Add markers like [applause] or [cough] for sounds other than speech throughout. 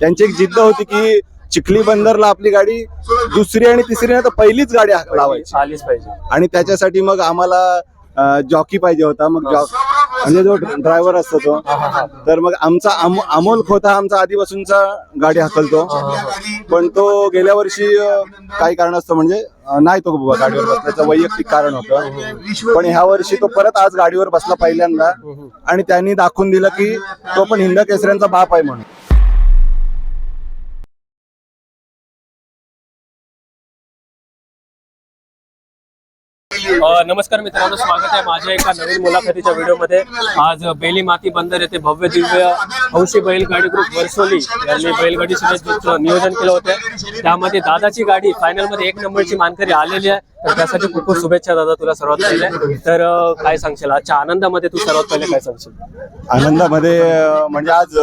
त्यांची एक जिद्द होती की चिखली बंदरला आपली गाडी दुसरी आणि तिसरी नाही तर पहिलीच गाडी लावायची. आलीच पाहिजे. आणि त्याच्यासाठी मग आम्हाला जॉकी पाहिजे होता. मग जॉ- म्हणजे जो ड्रायव्हर असतो तो. तर मग आमचा अम- अमोल खोता आमचा आधीपासूनचा गाडी हाकलतो. पण तो गेल्या वर्षी काही कारणास्तव म्हणजे अं, नाही तो बाबा गाडीवर बसल्याचं वैयक्तिक कारण होतं. पण ह्या वर्षी तो परत आज गाडीवर बसला पहिल्यांदा. आणि त्यांनी दाखवून दिलं की तो पण हिंद केसऱ्यांचा बाप आहे म्हणून. नमस्कार मित्रांनो स्वागत आहे माझ्या एका नवीन मुलाखतीच्या व्हिडिओमध्ये. आज बेली माती बंदर येथे भव्य दिव्य हौशी बैलगाडी ग्रुप वर्सोली यांनी बैलगाडी शर्यतीचं नियोजन केलं होतं. त्यामध्ये दादाची गाडी फायनलमध्ये एक नंबरची मानकरी आलेली आहे. तर त्यासाठी खूप खूप शुभेच्छा दादा तुला सर्वात पहिले. तर काय सांगशील? आजच्या आनंदामध्ये तू सर्वात पहिले काय सांगशील? आनंदामध्ये म्हणजे आज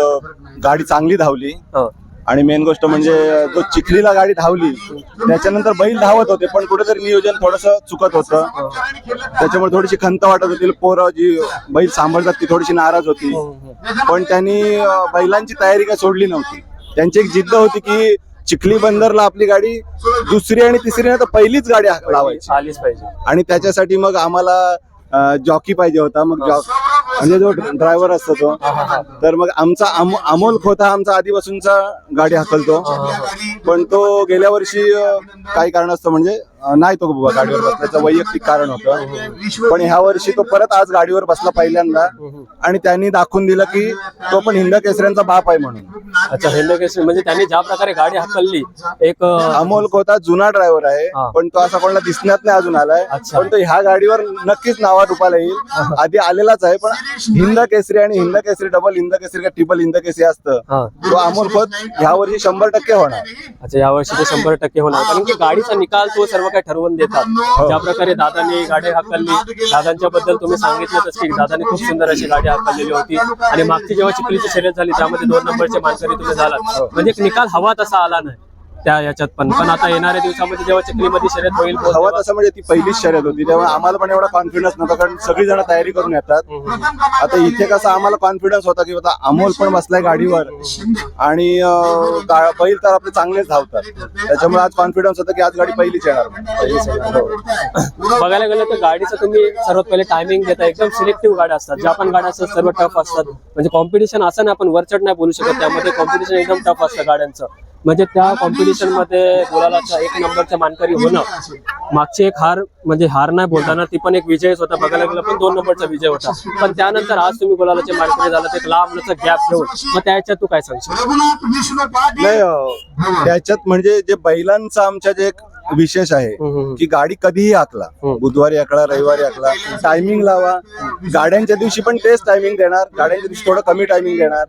गाडी चांगली धावली. हो. आणि मेन गोष्ट म्हणजे जो चिखलीला गाडी धावली त्याच्यानंतर बैल धावत होते पण कुठेतरी नियोजन थोडस चुकत होतं. त्याच्यामुळे थोडीशी खंत वाटत होती पोरं जी बैल सांभाळतात ती थोडीशी नाराज होती. पण त्यांनी बैलांची तयारी काय सोडली नव्हती. त्यांची एक जिद्द होती की चिखली बंदरला आपली गाडी दुसरी आणि तिसरी नाही तर पहिलीच गाडी लावायची. आलीच पाहिजे. आणि त्याच्यासाठी मग आम्हाला जॉकी पाहिजे होता. मग जॉ- म्हणजे जो ड्रायव्हर असतो तो तर मग आमचा अम- अमोल खोता आमचा आधीपासूनचा गाडी हाकलतो. पण तो गेल्या वर्षी अं, काही कारणास्तव म्हणजे अं, नाही तो बाबा गाडीवर बसल्याचं वैयक्तिक कारण होतं. पण ह्या वर्षी तो परत आज गाडीवर बसला पहिल्यांदा. आणि त्यांनी दाखवून दिलं की तो पण हिंद केसऱ्यांचा बाप आहे म्हणून. अच्छा हिंद केसरी. म्हणजे त्यांनी ज्या प्रकारे गाडी हाकलली एक अमोल खोता जुना ड्रायव्हर आहे. पण तो असा कोणाला दिसण्यात नाही अजून आलाय. पण तो ह्या गाडीवर नक्कीच नावा रुपाला येईल. आधी आलेलाच आहे पण हिंद केसरी आणि हिंद केसरी डबल हिंद केसरी का ट्रिपल हिंद केसरी असतं. तो अमोल खोत ह्या वर्षी शंभर टक्के होणार. अच्छा यावर्षी ते शंभर टक्के होणार. कारण की गाडीचा निकाल तो सर्व काही ठरवून देतात? ज्या प्रकारे दादांनी गाडी हाकलली दादांच्या बद्दल तुम्ही सांगितलंच की दादांनी खूप सुंदर अशी गाडी हाकललेली होती. आणि मागची जेव्हा चिखलीची शर्यत झाली त्यामध्ये दोन नंबरचे मानकरी तुम्ही झालात. म्हणजे एक निकाल हवा तसा आला नाही. त्या याच्यात पण. पण आता येणाऱ्या दिवसामध्ये जेव्हा चिखलीमध्ये शर्यत होईल हवा तसं म्हणजे ती पहिलीच शर्यत होती. तेव्हा आम्हाला पण एवढा कॉन्फिडन्स नव्हता कारण सगळी जण तयारी करून येतात. आता इथे कसं आम्हाला कॉन्फिडन्स होता की आता अमोल पण बसलाय गाडीवर. आणि अं, गा- बैल तर आपले चांगलेच धावतात. त्याच्यामुळे आज कॉन्फिडन्स होता की आज गाडी पहिलीच येणार. म्हणून. बघायला गेलं तर गाडीचं तुम्ही सर्वात पहिले टायमिंग देता एकदम सिलेक्टिव्ह गाड्या असतात. ज्या पण गाड्या असतात सर्व टफ असतात. म्हणजे कॉम्पिटिशन असं ना आपण वरचढ नाही बोलू शकत. त्यामध्ये कॉम्पिटिशन एकदम टफ असतं गाड्यांचं. म्हणजे त्या कॉम्पिटिशनमध्ये गुलालाचा एक नंबरच्या मानकरी होणं मागची एक हार म्हणजे हार नाही बोलताना ती पण एक विजयच होता बघायला गेलं पण दोन नंबरचा विजय होता. पण त्यानंतर आज तुम्ही गुलालाचे मानकरी झाला एक लांब गॅप घेऊन. मग त्याच्यात तू काय सांगशील? नाही त्याच्यात म्हणजे जे बैलांचं आमच्या जे एक विशेष आहे. की गाडी कधीही हम्म. बुधवारी हाकला रविवारी हाकला टायमिंग लावा. गाड्यांच्या दिवशी पण तेच टायमिंग देणार गाड्यांच्या दिवशी थोडं कमी टायमिंग देणार.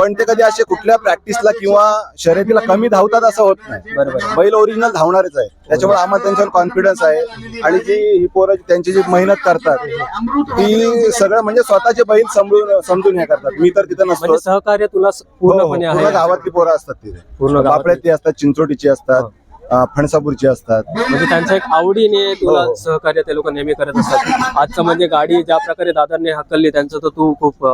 पण ते कधी असे कुठल्या प्रॅक्टिसला किंवा शर्यतीला कमी धावतात असं होत नाही. बरोबर. बैल ओरिजिनल धावणारच आहे. त्याच्यामुळे आम्हाला त्यांच्यावर कॉन्फिडन्स आहे. आणि जी ही पोरं त्यांची जी मेहनत करतात ती सगळं म्हणजे स्वतःचे बैल समजून समजून हे करतात. मी तर तिथं नसतो म्हणजे सहकार्य तुला हो, पूर्ण गावातली पोरं असतात तिथे. पूर्ण. बापड्यातली असतात चिंचोटीची असतात. अं, फणसापूरची असतात म्हणजे त्यांच्या एक आवडीने तुला हो, हो. सहकार्य ते लोक नेहमी करत असतात आजचं म्हणजे गाडी ज्या प्रकारे दादांनी हाकलली त्यांचं तर तू खूप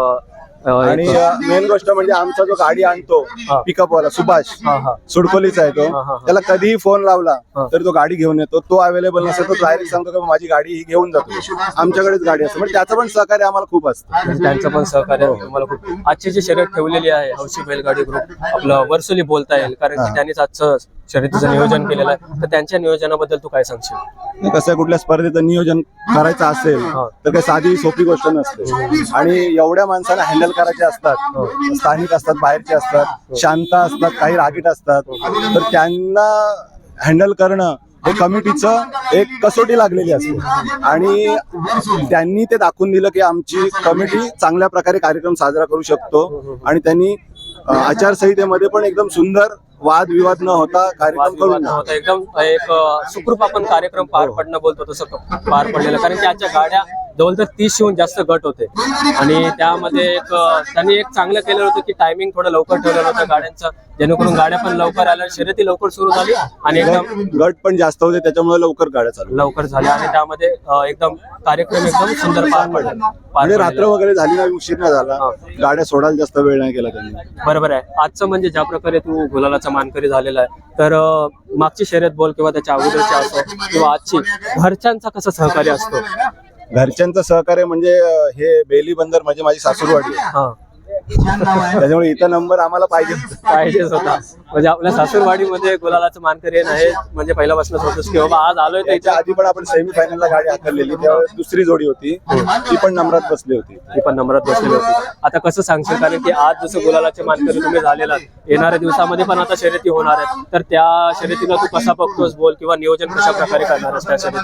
आणि मेन गोष्ट म्हणजे आमचा जो गाडी आणतो हा. पिकअप वाला सुभाष हा, हा. सुडकोलीचा आहे हा, हा, तो हा. त्याला कधीही फोन लावला हा. तर तो गाडी घेऊन येतो तो अवेलेबल नसेल तो डायरेक्ट सांगतो की माझी गाडी ही घेऊन जातो आमच्याकडेच गाडी असते म्हणजे त्याचं पण सहकार्य आम्हाला खूप असतं त्यांचं पण सहकार्य तुम्हाला खूप आजची जी शर्यत ठेवलेली आहे हौशी बैलगाडी ग्रुप आपलं वर्सोली बोलता येईल कारण की हा. त्यांनीच आजचं शर्यतीचं नियोजन केलेलं आहे. तर त्यांच्या नियोजनाबद्दल तू काय सांगशील? कसं कुठल्या स्पर्धेचं नियोजन करायचं असेल. तर काही साधी सोपी गोष्ट नसते. आणि एवढ्या माणसाला हँडल करायचे असतात स्थानिक असतात बाहेरचे असतात शांत असतात काही रागीट असतात तर त्यांना हँडल करणं हे कमिटीचं एक कसोटी लागलेली असते. आणि त्यांनी ते दाखवून दिलं की आमची कमिटी चांगल्या प्रकारे कार्यक्रम साजरा करू शकतो. आणि त्यांनी अ, आचारसंहितेमध्ये पण एकदम सुंदर वादविवाद न होता कार्यक्रम वादविवाद करून नव्हता एकदम एक अं, सुखरूप आपण कार्यक्रम पार हो. पडणं बोलतो तसं क- पार पडलेलं. कारण की आजच्या गाड्या जवळ तर तीसशेहून जास्त गट होते. आणि त्यामध्ये एक अं, त्यांनी एक चांगलं केलं होतं की टायमिंग थोडं लवकर ठेवलेलं होतं गाड्यांचं. जेणेकरून गाड्या पण लवकर आल्या शर्यती लवकर सुरू झाली आणि एकदम गट पण जास्त होते त्याच्यामुळे लवकर गाड्या चालू लवकर झाल्या आणि त्यामध्ये अं, एकदम कार्यक्रम एकदम सुंदर पार पडला. पार म्हणजे पडलेला. रात्र वगैरे झाली नाही उशीर नाही झाला. हा. गाड्या सोडायला जास्त वेळ नाही केला त्यांनी. बरोबर आहे. आजचं म्हणजे ज्या प्रकारे तू गुलालाचा मानकरी झालेला आहे. तर मागची शर्यत बोल किंवा त्याच्या अगोदरची असो किंवा आजची घरच्यांचा कसं सहकार्य असतो? घरच्यांचं सहकार्य म्हणजे हे बेली बंदर म्हणजे माझी सासूरवाडी आहे. हा. त्याच्यामुळे इथं नंबर आम्हाला पाहिजे पाहिजेच होता. म्हणजे आपल्या सासूरवाडीमध्ये गुलालाचं मानकरी आहे म्हणजे पहिल्यापासूनच होतच की बाबा आज आलोय त्याच्या आधी पण आपण सेमी फायनलला गाडी हाकललेली त्यावेळेस दुसरी जोडी होती. ती पण नंबरात बसली होती. ती पण नंबरात बसलेली होती. आता कसं सांगशील कारण की आज जसं गुलालाचे मानकरी तुम्ही झालेला येणाऱ्या दिवसामध्ये पण आता शर्यती होणार आहेत. तर त्या शर्यतीला तू कसा बघतोस बोल किंवा नियोजन कशा प्रकारे करणार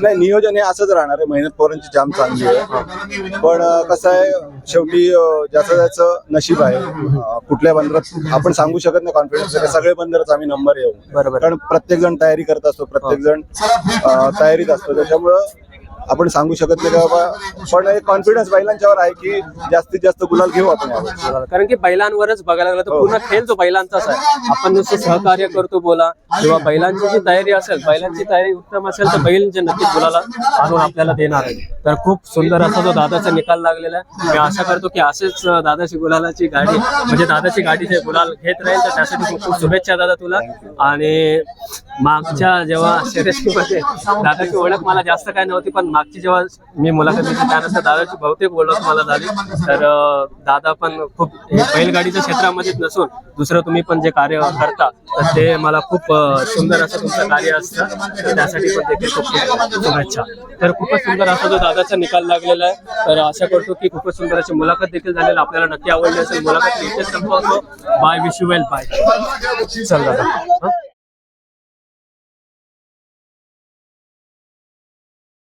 नाही नियोजन हे असंच राहणार आहे. मेहनत पोरांची जाम चांगली आहे. पण कसं आहे शेवटी ज्याचं त्याचं नशीब आहे. अं, कुठल्या बंदरात आपण सांगू शकत नाही कॉन्फिडन्स सगळे बंदरच आम्ही नंबर येऊ. बरोबर. कारण प्रत्येक जण तयारी करत असतो प्रत्येक जण तयारीत असतो. त्याच्यामुळं आपण सांगू शकत नाही की बाबा. पण एक कॉन्फिडन्स बैलांच्यावर आहे की जास्तीत जास्त गुलाल घेऊ आपण. कारण की बैलांवरच बघायला गेलं तर हो. पूर्ण खेळ जो बैलांचाच आहे आपण नुसतं सहकार्य करतो बोला किंवा बैलांची जी तयारी असेल बैलांची तयारी उत्तम असेल तर बैल जे नक्कीच गुलाला आणून आपल्याला देणार आहे. तर खूप सुंदर असा जो दादाचा निकाल लागलेला आहे. मी आशा करतो की असेच अं, दादाची गुलालाची गाडी म्हणजे दादाची गाडी जे गुलाल घेत राहील तर त्यासाठी खूप खूप शुभेच्छा दादा तुला. आणि मागच्या जेव्हा शर्यतीमध्ये [laughs] दादाची ओळख मला जास्त काय नव्हती पण मागची जेव्हा मी मुलाखत घेतली त्यानंतर दादाची बहुतेक ओळख मला झाली. तर दादा पण खूप बैलगाडीच्या क्षेत्रामध्येच नसून दुसरं तुम्ही पण जे कार्य करता तर ते मला खूप सुंदर असं तुमचं कार्य असतं. तर त्यासाठी पण देखील खूप खूप शुभेच्छा. तर खूपच सुंदर असा जो दादाचा निकाल लागलेला आहे. तर आशा करतो की खूपच सुंदर अशी मुलाखत देखील झालेली आपल्याला नक्की आवडली असेल. मुलाखत bye wish you well bye चल दादा?